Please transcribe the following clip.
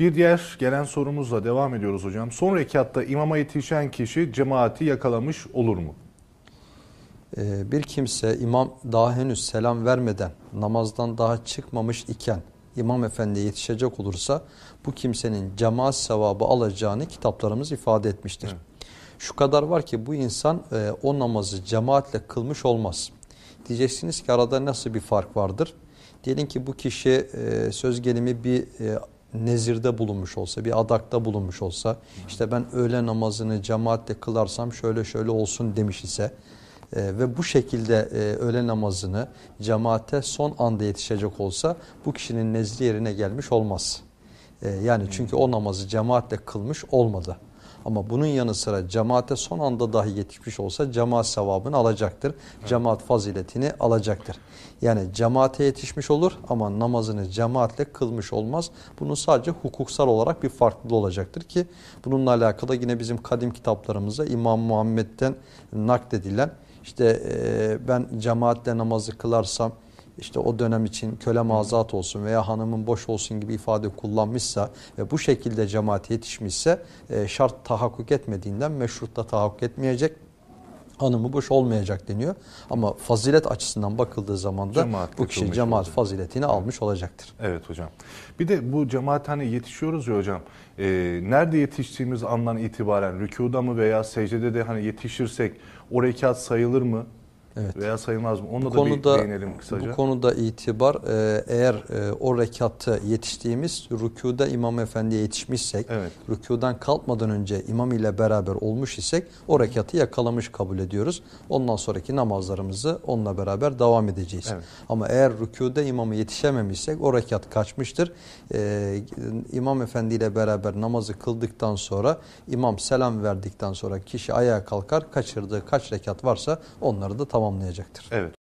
Bir diğer gelen sorumuzla devam ediyoruz hocam. Son rekatta imama yetişen kişi cemaati yakalamış olur mu? Ee, bir kimse imam daha henüz selam vermeden namazdan daha çıkmamış iken imam efendiye yetişecek olursa bu kimsenin cemaat sevabı alacağını kitaplarımız ifade etmiştir. Evet. Şu kadar var ki bu insan e, o namazı cemaatle kılmış olmaz. Diyeceksiniz ki arada nasıl bir fark vardır? Diyelim ki bu kişi e, söz gelimi bir e, nezirde bulunmuş olsa, bir adakta bulunmuş olsa, işte ben öğle namazını cemaatle kılarsam şöyle şöyle olsun demiş ise e, ve bu şekilde e, öğle namazını cemaate son anda yetişecek olsa bu kişinin nezri yerine gelmiş olmaz. E, yani çünkü o namazı cemaatle kılmış olmadı. Ama bunun yanı sıra cemaate son anda dahi yetişmiş olsa cemaat sevabını alacaktır. Cemaat faziletini alacaktır. Yani cemaate yetişmiş olur ama namazını cemaatle kılmış olmaz. Bunun sadece hukuksal olarak bir farklılığı olacaktır ki bununla alakalı yine bizim kadim kitaplarımızda İmam Muhammed'den nakledilen işte ben cemaatle namazı kılarsam işte o dönem için köle mazat olsun veya hanımın boş olsun gibi ifade kullanmışsa ve bu şekilde cemaate yetişmişse e, şart tahakkuk etmediğinden meşrutta tahakkuk etmeyecek. Hanımı boş olmayacak deniyor. Ama fazilet açısından bakıldığı zaman da Cemaatle bu kişi cemaat olacak. faziletini almış olacaktır. Evet hocam. Bir de bu cemaat hani yetişiyoruz ya hocam. Ee, nerede yetiştiğimiz andan itibaren rükuda mı veya secdede de hani yetişirsek o rekat sayılır mı? Evet. Veya sayılmaz mı? Onunla Bu da konuda, bir değinelim kısaca. bu konuda itibar e, eğer e, o rekatta yetiştiğimiz rükuda İmam Efendi'ye yetişmişsek, Evet. rükudan kalkmadan önce imam ile beraber olmuş isek o rekatı yakalamış kabul ediyoruz. Ondan sonraki namazlarımızı onunla beraber devam edeceğiz. Evet. Ama eğer rükuda imamı yetişememişsek o rekat kaçmıştır. E, İmam Efendi ile beraber namazı kıldıktan sonra imam selam verdikten sonra kişi ayağa kalkar kaçırdığı kaç rekat varsa onları da tamamlayacaktır. Evet.